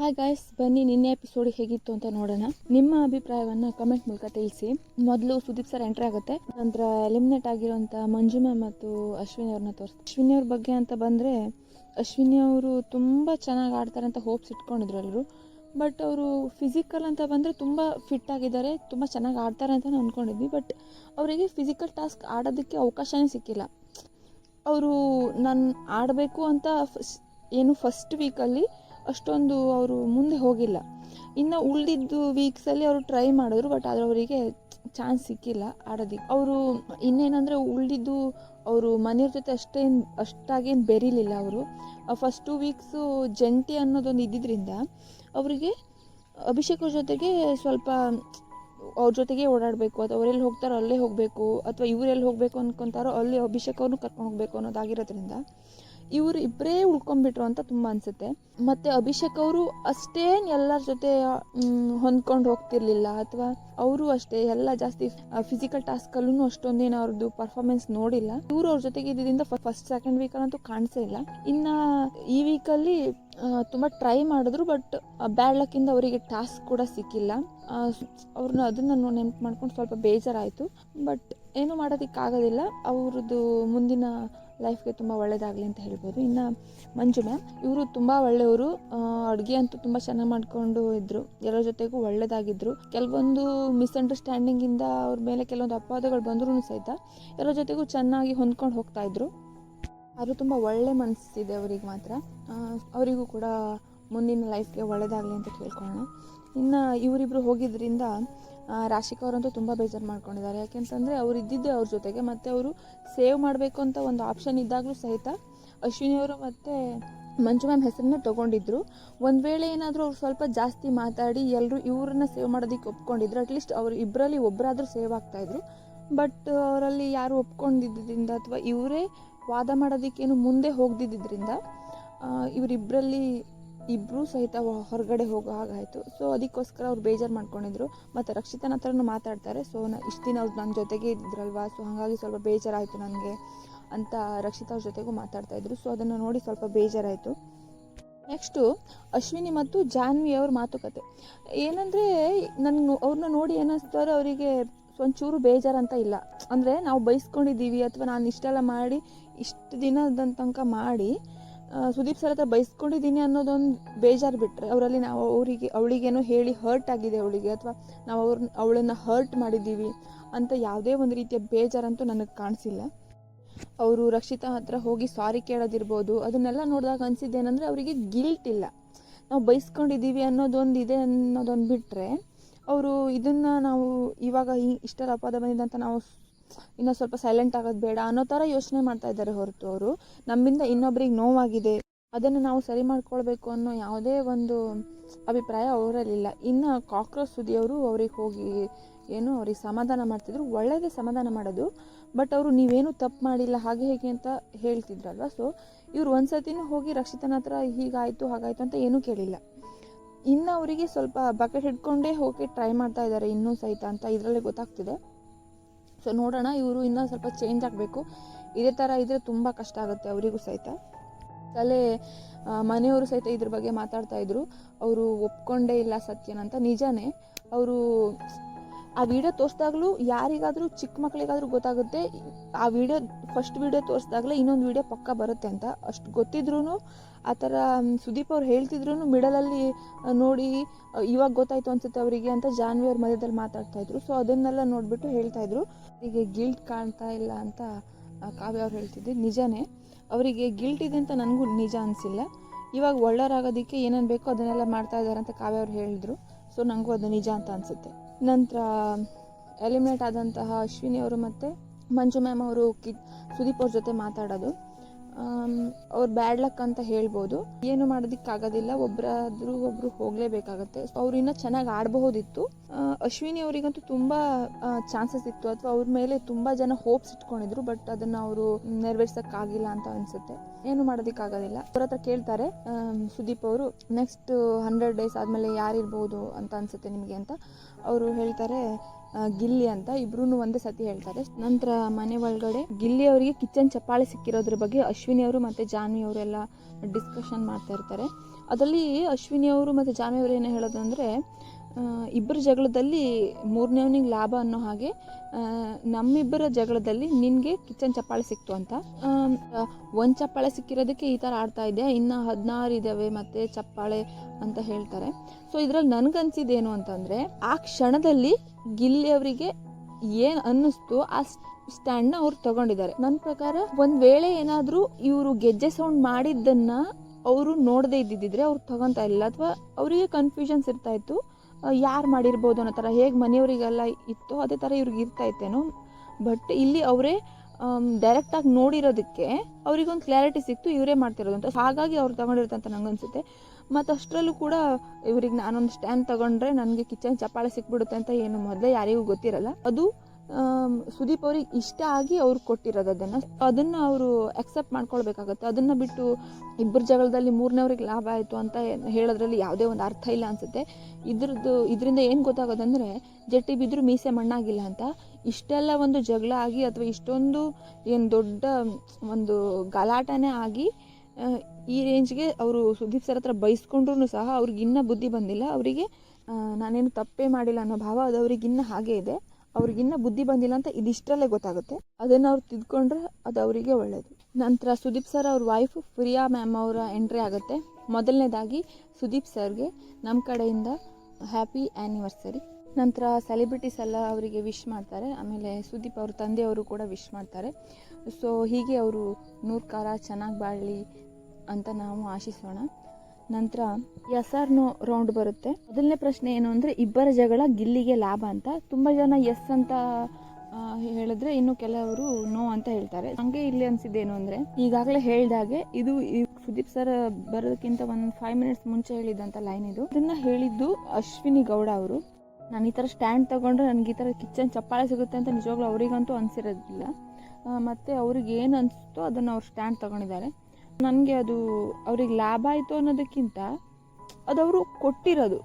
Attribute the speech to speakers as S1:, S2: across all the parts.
S1: Hi guys ಬನ್ನಿ ನಿನ್ನೆ episode ಹೇಗಿತ್ತು ಅಂತ ನೋಡೋಣ. ನಿಮ್ಮ ಅಭಿಪ್ರಾಯವನ್ನು ಕಮೆಂಟ್ ಮೂಲಕ ತಿಳಿಸಿ. ಮೊದಲು ಸುದೀಪ್ ಸರ್ ಎಂಟ್ರಿ ಆಗುತ್ತೆ. ನಂತರ ಎಲಿಮಿನೇಟ್ ಆಗಿರುವಂಥ ಮಂಜುಮಾ ಮತ್ತು ಅಶ್ವಿನಿ ಅವ್ರನ್ನ ತೋರಿಸ್ ಅಶ್ವಿನಿ ಅವ್ರ ಬಗ್ಗೆ ಅಂತ ಬಂದರೆ, ಅಶ್ವಿನಿ ಅವರು ತುಂಬ ಚೆನ್ನಾಗಿ ಆಡ್ತಾರೆ ಅಂತ ಹೋಪ್ಸ್ ಇಟ್ಕೊಂಡಿದ್ರು ಎಲ್ಲರೂ ಬಟ್ ಅವರು ಫಿಸಿಕಲ್ ಅಂತ ಬಂದರೆ ತುಂಬ ಫಿಟ್ ಆಗಿದ್ದಾರೆ, ತುಂಬ ಚೆನ್ನಾಗಿ ಆಡ್ತಾರೆ ಅಂತ ಅಂದ್ಕೊಂಡಿದ್ವಿ ಬಟ್ ಅವರಿಗೆ ಫಿಸಿಕಲ್ ಟಾಸ್ಕ್ ಆಡೋದಕ್ಕೆ ಅವಕಾಶನೇ ಸಿಕ್ಕಿಲ್ಲ. ಅವರು ನಾನು ಆಡಬೇಕು ಅಂತ ಏನು ಫಸ್ಟ್ ವೀಕಲ್ಲಿ ಅಷ್ಟೊಂದು ಅವರು ಮುಂದೆ ಹೋಗಿಲ್ಲ. ಇನ್ನು ಉಳಿದಿದ್ದು ವೀಕ್ಸಲ್ಲಿ ಅವರು ಟ್ರೈ ಮಾಡಿದ್ರು ಬಟ್ ಆದರೆ ಅವರಿಗೆ ಚಾನ್ಸ್ ಸಿಕ್ಕಿಲ್ಲ ಆಡೋದಕ್ಕೆ ಅವರು ಇನ್ನೇನಂದರೆ ಉಳಿದಿದ್ದು ಅವರು ಮನೆಯವ್ರ ಜೊತೆ ಅಷ್ಟೇನು ಅಷ್ಟಾಗೇನು ಬೆರೀಲಿಲ್ಲ ಅವರು. ಫಸ್ಟ್ ಟು ವೀಕ್ಸು ಜಂಟಿ ಅನ್ನೋದೊಂದು ಇದ್ದಿದ್ದರಿಂದ ಅವರಿಗೆ ಅಭಿಷೇಕ್ ಜೊತೆಗೆ ಸ್ವಲ್ಪ ಅವ್ರ ಜೊತೆಗೆ ಓಡಾಡಬೇಕು, ಅಥವಾ ಅವರೆಲ್ಲಿ ಹೋಗ್ತಾರೋ ಅಲ್ಲೇ ಹೋಗಬೇಕು, ಅಥವಾ ಇವರೆಲ್ಲಿ ಹೋಗಬೇಕು ಅನ್ಕೊತಾರೋ ಅಲ್ಲಿ ಅಭಿಷೇಕ್ ಅವ್ರನ್ನೂ ಕರ್ಕೊಂಡು ಹೋಗಬೇಕು ಅನ್ನೋದಾಗಿರೋದ್ರಿಂದ ಇವರು ಇಬ್ಬರೇ ಉಳ್ಕೊಂಡ್ಬಿಟ್ರು ಅಂತ ತುಂಬ ಅನಿಸುತ್ತೆ. ಮತ್ತು ಅಭಿಷೇಕ್ ಅವರು ಅಷ್ಟೇನು ಎಲ್ಲರ ಜೊತೆ ಹೊಂದ್ಕೊಂಡು ಹೋಗ್ತಿರ್ಲಿಲ್ಲ. ಅಥವಾ ಅವರು ಅಷ್ಟೇ ಎಲ್ಲ ಜಾಸ್ತಿ ಫಿಸಿಕಲ್ ಟಾಸ್ಕಲ್ಲೂ ಅಷ್ಟೊಂದೇನು ಅವ್ರದ್ದು ಪರ್ಫಾರ್ಮೆನ್ಸ್ ನೋಡಿಲ್ಲ. ಇವರು ಅವ್ರ ಜೊತೆಗೆ ಇದ್ದಿದ್ದರಿಂದ ಫಸ್ಟ್ ಸೆಕೆಂಡ್ ವೀಕಲ್ಲಂತೂ ಕಾಣಿಸೇ ಇಲ್ಲ. ಇನ್ನು ಈ ವೀಕಲ್ಲಿ ತುಂಬ ಟ್ರೈ ಮಾಡಿದ್ರು ಬಟ್ ಬ್ಯಾಡ್ ಲಕ್ಕಿಂದ ಅವರಿಗೆ ಟಾಸ್ಕ್ ಕೂಡ ಸಿಕ್ಕಿಲ್ಲ. ಅವ್ರನ್ನ ಅದನ್ನು ನೆನಪು ಮಾಡ್ಕೊಂಡು ಸ್ವಲ್ಪ ಬೇಜಾರಾಯಿತು. ಬಟ್ ಏನು ಮಾಡೋದಕ್ಕಾಗೋದಿಲ್ಲ. ಅವ್ರದ್ದು ಮುಂದಿನ ಲೈಫ್ಗೆ ತುಂಬ ಒಳ್ಳೆಯದಾಗಲಿ ಅಂತ ಹೇಳ್ಬೋದು. ಇನ್ನು ಮಂಜು ಮ್ಯಾಮ್ ಇವರು ತುಂಬ ಒಳ್ಳೆಯವರು. ಅಡುಗೆ ಅಂತೂ ತುಂಬ ಚೆನ್ನಾಗಿ ಮಾಡಿಕೊಂಡು ಇದ್ದರು ಎಲ್ಲರ ಜೊತೆಗೂ ಒಳ್ಳೆಯದಾಗಿದ್ದರು ಕೆಲವೊಂದು ಮಿಸ್ಅಂಡರ್ಸ್ಟ್ಯಾಂಡಿಂಗಿಂದ ಅವ್ರ ಮೇಲೆ ಕೆಲವೊಂದು ಅಪವಾದಗಳು ಬಂದರೂ ಸಹಿತ ಎಲ್ಲರ ಜೊತೆಗೂ ಚೆನ್ನಾಗಿ ಹೊಂದ್ಕೊಂಡು ಹೋಗ್ತಾಯಿದ್ರು ಅವರು ತುಂಬ ಒಳ್ಳೆ ಮನಸ್ಸಿದೆ ಅವರಿಗೆ ಮಾತ್ರ. ಅವರಿಗೂ ಕೂಡ ಮುಂದಿನ ಲೈಫ್ಗೆ ಒಳ್ಳೆಯದಾಗಲಿ ಅಂತ ಕೇಳ್ಕೊಳ್ಳೋಣ. ಇನ್ನು ಇವರಿಬ್ಬರು ಹೋಗಿದ್ದರಿಂದ ರಾಶಿಕಾ ಅವರಂತೂ ತುಂಬ ಬೇಜಾರು ಮಾಡ್ಕೊಂಡಿದ್ದಾರೆ. ಯಾಕೆಂತಂದರೆ ಅವ್ರು ಇದ್ದಿದ್ದೆ ಅವ್ರ ಜೊತೆಗೆ, ಮತ್ತು ಅವರು ಸೇವ್ ಮಾಡಬೇಕು ಅಂತ ಒಂದು ಆಪ್ಷನ್ ಇದ್ದಾಗಲೂ ಸಹಿತ ಅಶ್ವಿನಿ ಅವರು ಮತ್ತು ಮಂಜು ಮ್ಯಾಮ್ ಹೆಸರನ್ನ ತೊಗೊಂಡಿದ್ರು. ಒಂದು ವೇಳೆ ಏನಾದರೂ ಅವ್ರು ಸ್ವಲ್ಪ ಜಾಸ್ತಿ ಮಾತಾಡಿ ಎಲ್ಲರೂ ಇವ್ರನ್ನ ಸೇವ್ ಮಾಡೋದಕ್ಕೆ ಒಪ್ಕೊಂಡಿದ್ರು. ಅಟ್ಲೀಸ್ಟ್ ಅವ್ರು ಇಬ್ಬರಲ್ಲಿ ಒಬ್ಬರಾದರೂ ಸೇವ್ ಆಗ್ತಾಯಿದ್ರು ಬಟ್ ಅವರಲ್ಲಿ ಯಾರು ಒಪ್ಕೊಂಡಿದ್ದರಿಂದ ಅಥವಾ ಇವರೇ ವಾದ ಮಾಡೋದಕ್ಕೇನು ಮುಂದೆ ಹೋಗದಿದ್ದರಿಂದ ಇವರಿಬ್ಬರಲ್ಲಿ ಇಬ್ಬರೂ ಸಹಿತ ಹೊರಗಡೆ ಹೋಗೋ ಹಾಗಾಯಿತು ಸೊ ಅದಕ್ಕೋಸ್ಕರ ಅವ್ರು ಬೇಜಾರು ಮಾಡ್ಕೊಂಡಿದ್ರು. ಮತ್ತು ರಕ್ಷಿತನ ಹತ್ರನೂ ಮಾತಾಡ್ತಾರೆ. ಸೊ ಇಷ್ಟು ದಿನ ಅವ್ರು ನನ್ನ ಜೊತೆಗೆ ಇದ್ರಲ್ವಾ? ಸೊ ಹಾಗಾಗಿ ಸ್ವಲ್ಪ ಬೇಜಾರಾಯಿತು ನನಗೆ ಅಂತ ರಕ್ಷಿತಾ ಅವ್ರ ಜೊತೆಗೂ ಮಾತಾಡ್ತಾಯಿದ್ರು ಸೊ ಅದನ್ನು ನೋಡಿ ಸ್ವಲ್ಪ ಬೇಜಾರಾಯಿತು. ನೆಕ್ಸ್ಟು ಅಶ್ವಿನಿ ಮತ್ತು ಜಾನ್ವಿ ಅವ್ರ ಮಾತುಕತೆ. ಏನಂದರೆ ನನ್ನ ಅವ್ರನ್ನ ನೋಡಿ ಏನಿಸ್ತಾರೆ ಅವರಿಗೆ ಒಂಚೂರು ಬೇಜಾರಂತ ಇಲ್ಲ. ಅಂದರೆ, ನಾವು ಬೈಸ್ಕೊಂಡಿದ್ದೀವಿ ಅಥವಾ ನಾನು ಇಷ್ಟೆಲ್ಲ ಮಾಡಿ, ಇಷ್ಟು ದಿನದ ತನಕ ಮಾಡಿ ಸುದೀಪ್ ಸರ್ ಹತ್ರ ಬೈಸ್ಕೊಂಡಿದ್ದೀನಿ ಅನ್ನೋದೊಂದು ಬೇಜಾರು ಬಿಟ್ಟರೆ ಅವರಲ್ಲಿ ನಾವು ಅವರಿಗೆ, ಅವಳಿಗೇನೋ ಹೇಳಿ ಹರ್ಟ್ ಆಗಿದೆ ಅವಳಿಗೆ, ಅಥವಾ ನಾವು ಅವ್ರ, ಅವಳನ್ನು ಹರ್ಟ್ ಮಾಡಿದ್ದೀವಿ ಅಂತ ಯಾವುದೇ ಒಂದು ರೀತಿಯ ಬೇಜಾರಂತೂ ನನಗೆ ಕಾಣಿಸಿಲ್ಲ. ಅವರು ರಕ್ಷಿತಾ ಹತ್ರ ಹೋಗಿ ಸಾರಿ ಕೇಳೋದಿರ್ಬೋದು, ಅದನ್ನೆಲ್ಲ ನೋಡಿದಾಗ ಅನಿಸಿದ್ದೇನೆಂದರೆ ಅವರಿಗೆ ಗಿಲ್ಟ್ ಇಲ್ಲ. ನಾವು ಬೈಸ್ಕೊಂಡಿದ್ದೀವಿ ಅನ್ನೋದೊಂದು ಇದೆ ಅನ್ನೋದೊಂದು ಬಿಟ್ಟರೆ ಅವರು ಇದನ್ನು ನಾವು ಇವಾಗ ಇಷ್ಟರ ಅಪಾದ ಬಂದಿದ್ದಂತ ನಾವು ಇನ್ನೂ ಸ್ವಲ್ಪ ಸೈಲೆಂಟ್ ಆಗೋದು ಬೇಡ ಅನ್ನೋ ಥರ ಯೋಚನೆ ಮಾಡ್ತಾ ಇದ್ದಾರೆ ಹೊರತು ಅವರು. ನಮ್ಮಿಂದ ಇನ್ನೊಬ್ರಿಗೆ ನೋವಾಗಿದೆ. ಅದನ್ನು ನಾವು ಸರಿ ಮಾಡ್ಕೊಳ್ಬೇಕು ಅನ್ನೋ ಯಾವುದೇ ಒಂದು ಅಭಿಪ್ರಾಯ ಅವರಲ್ಲಿಲ್ಲ ಇನ್ನು ಕಾಕ್ರೋಚ್ ಸುದಿಯವರು ಅವ್ರಿಗೆ ಹೋಗಿ ಏನು ಅವ್ರಿಗೆ ಸಮಾಧಾನ ಮಾಡ್ತಿದ್ರು. ಒಳ್ಳೆಯದೇ ಸಮಾಧಾನ ಮಾಡೋದು. ಬಟ್ ಅವರು ನೀವೇನು ತಪ್ಪು ಮಾಡಿಲ್ಲ, ಹಾಗೆ ಹೇಗೆ ಅಂತ ಹೇಳ್ತಿದ್ರಲ್ವ? ಸೊ ಇವ್ರು ಒಂದು ಸತಿನೂ ಹೋಗಿ ರಕ್ಷಿತನ ಹತ್ರ ಹೀಗಾಯಿತು, ಹಾಗಾಯಿತು ಅಂತ ಏನೂ ಕೇಳಿಲ್ಲ. ಇನ್ನು ಅವರಿಗೆ ಸ್ವಲ್ಪ ಬಕೆಟ್ ಹಿಡ್ಕೊಂಡೇ ಹೋಗಿ ಟ್ರೈ ಮಾಡ್ತಾ ಇದ್ದಾರೆ ಇನ್ನೂ ಸಹಿತ ಅಂತ ಇದರಲ್ಲೇ ಗೊತ್ತಾಗ್ತಿದೆ. ಸೊ ನೋಡೋಣ, ಇವರು ಇನ್ನೂ ಸ್ವಲ್ಪ ಚೇಂಜ್ ಆಗಬೇಕು. ಇದೇ ಥರ ಇದ್ದರೆ ತುಂಬ ಕಷ್ಟ ಆಗುತ್ತೆ ಅವರಿಗೂ ಸಹಿತ. ತಲೆ ಮನೆಯವರು ಸಹಿತ ಇದ್ರ ಬಗ್ಗೆ ಮಾತಾಡ್ತಾ ಇದ್ರು. ಅವರು ಒಪ್ಕೊಂಡೇ ಇಲ್ಲ ಸತ್ಯನಂತ ನಿಜಾನೇ, ಅವರು ಆ ವಿಡಿಯೋ ತೋರಿಸಿದಾಗಲೂ ಯಾರಿಗಾದರೂ ಚಿಕ್ಕ ಮಕ್ಕಳಿಗಾದರೂ ಗೊತ್ತಾಗುತ್ತೆ. ಆ ವಿಡಿಯೋ ಫಸ್ಟ್ ವಿಡಿಯೋ ತೋರಿಸ್ದಾಗಲೇ ಇನ್ನೊಂದು ವಿಡಿಯೋ ಪಕ್ಕ ಬರುತ್ತೆ ಅಂತ ಅಷ್ಟು ಗೊತ್ತಿದ್ರೂ ಆ ಥರ ಸುದೀಪ್ ಅವ್ರು ಹೇಳ್ತಿದ್ರು ಮಿಡಲಲ್ಲಿ ನೋಡಿ ಇವಾಗ ಗೊತ್ತಾಯ್ತು ಅನ್ಸುತ್ತೆ ಅವರಿಗೆ ಅಂತ ಜಾನ್ವಿ ಅವ್ರ ಮಧ್ಯದಲ್ಲಿ ಮಾತಾಡ್ತಾಯಿದ್ರು ಸೊ ಅದನ್ನೆಲ್ಲ ನೋಡಿಬಿಟ್ಟು ಹೇಳ್ತಾಯಿದ್ರು ಈಗ ಗಿಲ್ಟ್ ಕಾಣ್ತಾ ಇಲ್ಲ ಅಂತ ಕಾವ್ಯ ಅವ್ರು ಹೇಳ್ತಿದ್ದೆ. ನಿಜನೇ, ಅವರಿಗೆ ಗಿಲ್ಟ್ ಇದೆ ಅಂತ ನನಗೂ ನಿಜ ಅನಿಸಿಲ್ಲ. ಇವಾಗ ಒಳ್ಳೆಯರಾಗೋದಕ್ಕೆ ಏನೇನು ಬೇಕೋ ಅದನ್ನೆಲ್ಲ ಮಾಡ್ತಾ ಇದ್ದಾರೆ ಅಂತ ಕಾವ್ಯ ಅವ್ರು ಹೇಳಿದ್ರು. ಸೊ ನನಗೂ ಅದು ನಿಜ ಅಂತ ಅನಿಸುತ್ತೆ. ನಂತರ ಎಲಿಮಿನೇಟ್ ಆದಂತಹ ಅಶ್ವಿನಿ ಅವರು ಮತ್ತು ಮಂಜು ಮ್ಯಾಮ್ ಅವರು ಕಿ ಸುದೀಪ್ ಅವ್ರ ಜೊತೆ ಮಾತಾಡೋದು. ಅವ್ರು ಬ್ಯಾಡ್ ಲಕ್ ಅಂತ ಹೇಳ್ಬೋದು. ಏನು ಮಾಡೋದಕ್ಕಾಗೋದಿಲ್ಲ ಒಬ್ಬರಾದ್ರೂ ಒಬ್ಬರು ಹೋಗಲೇಬೇಕಾಗತ್ತೆ. ಅವ್ರು ಇನ್ನೂ ಚೆನ್ನಾಗಿ ಆಡಬಹುದಿತ್ತು. ಅಶ್ವಿನಿ ಅವರಿಗಂತೂ ತುಂಬ ಚಾನ್ಸಸ್ ಇತ್ತು. ಅಥವಾ ಅವ್ರ ಮೇಲೆ ತುಂಬ ಜನ ಹೋಪ್ಸ್ ಇಟ್ಕೊಂಡಿದ್ರು ಬಟ್ ಅದನ್ನು ಅವರು ನೆರವೇರ್ಸೋಕ್ಕಾಗಿಲ್ಲ ಅಂತ ಅನಿಸುತ್ತೆ. ಏನು ಮಾಡೋದಕ್ಕಾಗೋದಿಲ್ಲ. ಅವ್ರ ಹತ್ರ ಕೇಳ್ತಾರೆ ಸುದೀಪ್ ಅವರು ನೆಕ್ಸ್ಟ್ ಹಂಡ್ರೆಡ್ ಡೇಸ್ ಆದಮೇಲೆ ಯಾರಿರ್ಬೋದು ಅಂತ ಅನಿಸುತ್ತೆ ನಿಮಗೆ? ಅಂತ. ಅವರು ಹೇಳ್ತಾರೆ ಗಿಲ್ಲಿ ಅಂತ ಇಬ್ರು ಒಂದೇ ಸತಿ ಹೇಳ್ತಾರೆ. ನಂತರ ಮನೆ ಒಳಗಡೆ ಗಿಲ್ಲಿ ಅವರಿಗೆ ಕಿಚನ್ ಚಪ್ಪಾಳೆ ಸಿಕ್ಕಿರೋದ್ರ ಬಗ್ಗೆ ಅಶ್ವಿನಿ ಅವರು ಮತ್ತು ಜಾನ್ವಿ ಅವರೆಲ್ಲ ಡಿಸ್ಕಷನ್ ಮಾಡ್ತಾ ಇರ್ತಾರೆ. ಅದರಲ್ಲಿ ಅಶ್ವಿನಿ ಅವರು ಮತ್ತು ಜಾನ್ವಿ ಅವರು ಏನು ಹೇಳೋದಂದರೆ ಇಬ್ಬರ ಜಗಳದಲ್ಲಿ ಮೂರನೇವನಿಗೆ ಲಾಭ ಅನ್ನೋ ಹಾಗೆ ನಮ್ಮಿಬ್ಬರ ಜಗಳದಲ್ಲಿ ನಿನಗೆ ಕಿಚನ್ ಚಪ್ಪಾಳೆ ಸಿಕ್ತು ಅಂತ. ಒಂದು ಚಪ್ಪಾಳೆ ಸಿಕ್ಕಿರೋದಕ್ಕೆ ಈ ಥರ ಆಡ್ತಾ ಇದೆ ಇನ್ನು ಹದಿನಾರು ಇದ್ದಾವೆ ಮತ್ತು ಚಪ್ಪಾಳೆ ಅಂತ ಹೇಳ್ತಾರೆ. ಸೊ ಇದರಲ್ಲಿ ನನಗನ್ಸಿದ್ದೇನು ಅಂತಂದರೆ, ಆ ಕ್ಷಣದಲ್ಲಿ ಗಿಲ್ಲಿ ಅವರಿಗೆ ಏನು ಅನ್ನಿಸ್ತು, ಆ ಸ್ಟ್ಯಾಂಡ್ನ ಅವ್ರು ತಗೊಂಡಿದ್ದಾರೆ. ನನ್ನ ಪ್ರಕಾರ ಒಂದು ವೇಳೆ ಏನಾದರೂ ಇವರು ಗೆಜ್ಜೆ ಸೌಂಡ್ ಮಾಡಿದ್ದನ್ನು ಅವರು ನೋಡದೇ ಇದ್ದಿದ್ದರೆ ಅವ್ರು ತಗೊತಾ ಇಲ್ಲ ಅಥವಾ ಅವರಿಗೆ ಕನ್ಫ್ಯೂಷನ್ಸ್ ಇರ್ತಾ ಇತ್ತು. ಯಾರು ಮಾಡಿರ್ಬೋದು ಅನ್ನೋ ಥರ ಹೇಗೆ ಮನೆಯವರಿಗೆಲ್ಲ ಇತ್ತು ಅದೇ ಥರ ಇವ್ರಿಗೆ ಇರ್ತಾ ಇತ್ತೇನೋ. ಬಟ್ ಇಲ್ಲಿ ಅವರೇ ಡೈರೆಕ್ಟಾಗಿ ನೋಡಿರೋದಕ್ಕೆ ಅವ್ರಿಗೊಂದು ಕ್ಲಾರಿಟಿ ಸಿಕ್ತು, ಇವರೇ ಮಾಡ್ತಿರೋದು ಅಂತ. ಹಾಗಾಗಿ ಅವ್ರು ತೊಗೊಂಡಿರ್ತಂತ ಅಂತ ನಂಗನ್ಸುತ್ತೆ ಮತ್ತು ಅಷ್ಟರಲ್ಲೂ ಕೂಡ ಇವ್ರಿಗೆ ನಾನೊಂದು ಸ್ಟ್ಯಾಂಡ್ ತಗೊಂಡ್ರೆ ನನಗೆ ಕಿಚನ್ ಚಪ್ಪಾಳೆ ಸಿಕ್ಬಿಡುತ್ತೆ ಅಂತ ಏನು ಮೊದಲೇ ಯಾರಿಗೂ ಗೊತ್ತಿರಲ್ಲ. ಅದು ಸುದೀಪ್ ಅವ್ರಿಗೆ ಇಷ್ಟ ಆಗಿ ಅವ್ರು ಕೊಟ್ಟಿರೋದು ಅದನ್ನು. ಅದನ್ನು ಅವರು ಅಕ್ಸೆಪ್ಟ್ ಮಾಡ್ಕೊಳ್ಬೇಕಾಗತ್ತೆ. ಅದನ್ನು ಬಿಟ್ಟು ಇಬ್ಬರ ಜಗಳದಲ್ಲಿ ಮೂರನೇವ್ರಿಗೆ ಲಾಭ ಆಯಿತು ಅಂತ ಹೇಳೋದ್ರಲ್ಲಿ ಯಾವುದೇ ಒಂದು ಅರ್ಥ ಇಲ್ಲ ಅನಿಸುತ್ತೆ. ಇದ್ರದ್ದು, ಇದರಿಂದ ಏನು ಗೊತ್ತಾಗೋದಂದರೆ, ಜಟ್ಟಿ ಬಿದ್ದರೂ ಮೀಸೆ ಮಣ್ಣಾಗಿಲ್ಲ ಅಂತ. ಇಷ್ಟೆಲ್ಲ ಒಂದು ಜಗಳ ಆಗಿ ಅಥವಾ ಇಷ್ಟೊಂದು ಏನು ದೊಡ್ಡ ಒಂದು ಗಲಾಟನೇ ಆಗಿ ಈ ರೇಂಜ್ಗೆ ಅವರು ಸುದೀಪ್ ಸರ್ ಹತ್ರ ಬೈಸ್ಕೊಂಡ್ರೂ ಸಹ ಅವ್ರಿಗೆ ಇನ್ನೂ ಬುದ್ಧಿ ಬಂದಿಲ್ಲ. ಅವರಿಗೆ ನಾನೇನು ತಪ್ಪೇ ಮಾಡಿಲ್ಲ ಅನ್ನೋ ಭಾವ ಅದು ಅವ್ರಿಗೆ ಇನ್ನೂ ಹಾಗೆ ಇದೆ. ಅವ್ರಿಗಿನ್ನ ಬುದ್ಧಿ ಬಂದಿಲ್ಲ ಅಂತ ಇದಿಷ್ಟರಲ್ಲೇ ಗೊತ್ತಾಗುತ್ತೆ. ಅದನ್ನು ಅವ್ರು ತಿದ್ಕೊಂಡ್ರೆ ಅದು ಅವರಿಗೆ ಒಳ್ಳೆಯದು ನಂತರ ಸುದೀಪ್ ಸರ್ ಅವ್ರ ವೈಫ್ ಪ್ರಿಯಾ ಮ್ಯಾಮ್ ಅವರ ಎಂಟ್ರಿ ಆಗುತ್ತೆ. ಮೊದಲನೇದಾಗಿ ಸುದೀಪ್ ಸರ್ಗೆ ನಮ್ಮ ಕಡೆಯಿಂದ ಹ್ಯಾಪಿ ಆ್ಯನಿವರ್ಸರಿ ನಂತರ ಸೆಲೆಬ್ರಿಟೀಸ್ ಎಲ್ಲ ಅವರಿಗೆ ವಿಶ್ ಮಾಡ್ತಾರೆ. ಆಮೇಲೆ ಸುದೀಪ್ ಅವ್ರ ತಂದೆಯವರು ಕೂಡ ವಿಶ್ ಮಾಡ್ತಾರೆ. ಸೊ ಹೀಗೆ ಅವರು ನೂರು ಕಾಲ ಚೆನ್ನಾಗಿ ಬಾಳಲಿ ಅಂತ ನಾವು ಆಶಿಸೋಣ. ನಂತರ ಎಸ್ ಆರ್ ನೋ ರೌಂಡ್ ಬರುತ್ತೆ. ಮೊದಲನೇ ಪ್ರಶ್ನೆ ಏನು ಅಂದರೆ ಇಬ್ಬರ ಜಗಳ ಗಿಲ್ಲಿಗೆ ಲಾಭ ಅಂತ. ತುಂಬ ಜನ ಎಸ್ ಅಂತ ಹೇಳಿದ್ರೆ ಇನ್ನು ಕೆಲವರು ನೋ ಅಂತ ಹೇಳ್ತಾರೆ. ಹಂಗೆ ಇಲ್ಲಿ ಅನ್ಸಿದ್ದೇನು ಅಂದರೆ ಈಗಾಗಲೇ ಹೇಳಿದಾಗೆ ಇದು ಸುದೀಪ್ ಸರ್ ಬರೋದಕ್ಕಿಂತ ಒಂದು ಫೈವ್ ಮಿನಿಟ್ಸ್ ಮುಂಚೆ ಹೇಳಿದಂಥ ಲೈನ್ ಇದು. ಇದನ್ನ ಹೇಳಿದ್ದು ಅಶ್ವಿನಿ ಗೌಡ ಅವರು. ನಾನು ಈ ಥರ ಸ್ಟ್ಯಾಂಡ್ ತಗೊಂಡ್ರೆ ನನಗೆ ಈ ಥರ ಕಿಚನ್ ಚಪ್ಪಾಳೆ ಸಿಗುತ್ತೆ ಅಂತ ನಿಜವಾಗ್ಲೂ ಅವರಿಗಂತೂ ಅನಿಸಿರೋದಿಲ್ಲ. ಮತ್ತು ಅವ್ರಿಗೆ ಏನು ಅನಿಸುತ್ತೋ ಅದನ್ನು ಅವ್ರು ಸ್ಟ್ಯಾಂಡ್ ತಗೊಂಡಿದ್ದಾರೆ. ನನಗೆ ಅದು ಅವ್ರಿಗೆ ಲಾಭ ಆಯಿತು ಅನ್ನೋದಕ್ಕಿಂತ ಅದು ಅವರು ಕೊಟ್ಟಿರೋದು.